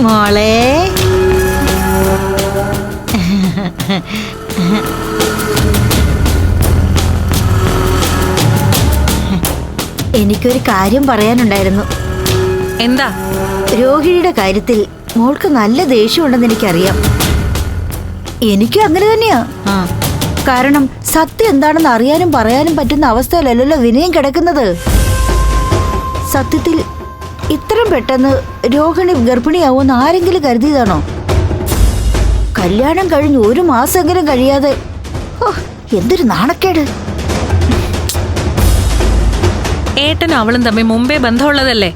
മോളെ. എനിക്കൊരു കാര്യം പറയാനുണ്ടായിരുന്നു. എന്താ? രോഹിണിയുടെ കാര്യത്തിൽ മോൾക്ക് നല്ല ദേഷ്യമുണ്ടെന്ന് എനിക്കറിയാം. എനിക്കും അങ്ങനെ തന്നെയാ. കാരണം സത്യം എന്താണെന്ന് അറിയാനും പറയാനും പറ്റുന്ന അവസ്ഥയിലല്ലല്ലോ വിനയം കിടക്കുന്നത്. സത്യത്തിൽ ഇത്രയും പെട്ടെന്ന് രോഹിണി ഗർഭിണിയാവുമെന്ന് ആരെങ്കിലും കരുതിയതാണോ? കല്യാണം കഴിഞ്ഞ് ഒരു മാസമെങ്കിലും കഴിയാതെ എന്തൊരു നാണക്കേട്. ഏട്ടനും അവളും തമ്മിൽ മുമ്പേ ബന്ധമുള്ളതല്ലേ?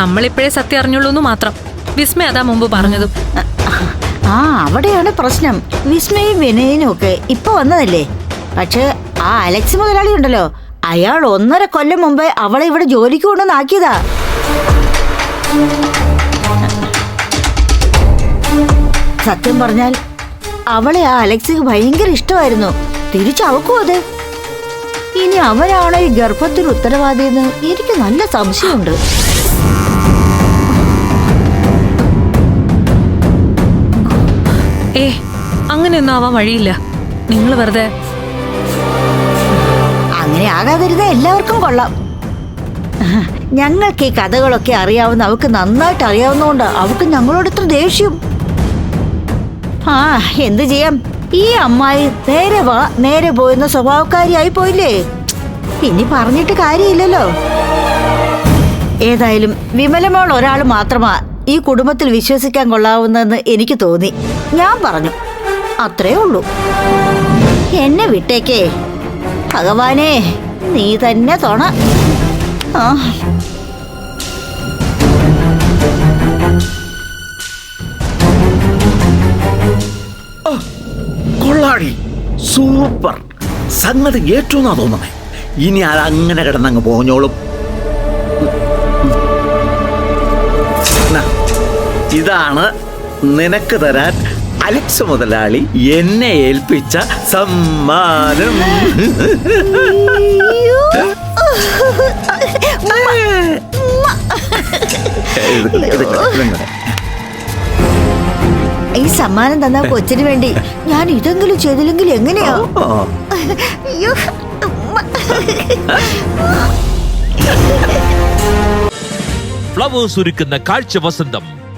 നമ്മളിപ്പോഴേ സത്യം അറിഞ്ഞുള്ളൂ മാത്രം. വിസ്മയ അതാ മുമ്പ് പറഞ്ഞതും. ആ അവിടെയാണ് പ്രശ്നം. വിസ്മയും വിനയനും ഒക്കെ ഇപ്പൊ വന്നതല്ലേ? പക്ഷെ ആ അലക്സ് മുതലാളി ഉണ്ടല്ലോ. അയാൾ ഒന്നര കൊല്ലം മുമ്പേ അവളെ ഇവിടെ ജോലിക്ക് കൊണ്ടുവന്നാക്കിയതാ സത്യം പറഞ്ഞാൽ അവളെ ആ അലക്സിക്ക് ഭയങ്കര ഇഷ്ടമായിരുന്നു. തിരിച്ചു തിരിച്ചവക്കും അത്. ഇനി അവരാണോ ഈ ഗർഭത്തിന് ഉത്തരവാദിയെന്ന് എനിക്ക് നല്ല സംശയമുണ്ട്. ഏ അങ്ങനെയൊന്നും ആവാൻ വഴിയില്ല. നിങ്ങൾ വെറുതെ അങ്ങനെ ആകാതിരുത് എല്ലാവർക്കും കൊള്ളാം. ഞങ്ങൾക്ക് ഈ കഥകളൊക്കെ അറിയാവുന്ന അവൾക്ക് നന്നായിട്ട് അറിയാവുന്നതുകൊണ്ട് അവൾക്ക് ഞങ്ങളോട് ഇത്ര ദേഷ്യം. ആ എന്ത് ചെയ്യാം? ഈ അമ്മായി നേരെ വാ നേരെ പോയെന്ന സ്വഭാവക്കാരിയായി പോയില്ലേ? ഇനി പറഞ്ഞിട്ട് കാര്യമില്ലല്ലോ. ഏതായാലും വിമലമോൾ ഒരാൾ മാത്രമാ ഈ കുടുംബത്തിൽ വിശ്വസിക്കാൻ കൊള്ളാവുന്നതെന്ന് എനിക്ക് തോന്നി. ഞാൻ പറഞ്ഞു അത്രേ ഉള്ളൂ. എന്നെ വിട്ടേക്കേ. ഭഗവാനെ നീ തന്നെ തോണ. കൊള്ളാടി. സൂപ്പർ. സംഗതി ഏറ്റവും തോന്നണേ ഇനി അത് കിടന്നങ്ങ് പോഞ്ഞോളും. ഇതാണ് നിനക്ക് തരാൻ അലക്സ് മുതലാളി എന്നെ ഏൽപ്പിച്ച സമ്മാനം. ഈ സമ്മാനം തന്ന കൊച്ചിന് വേണ്ടി ഞാൻ ഇതെങ്കിലും ചെയ്തില്ലെങ്കിൽ എങ്ങനെയാ? ഫ്ലവേഴ്സ് ഒരുക്കുന്ന കാഴ്ച വസന്തം.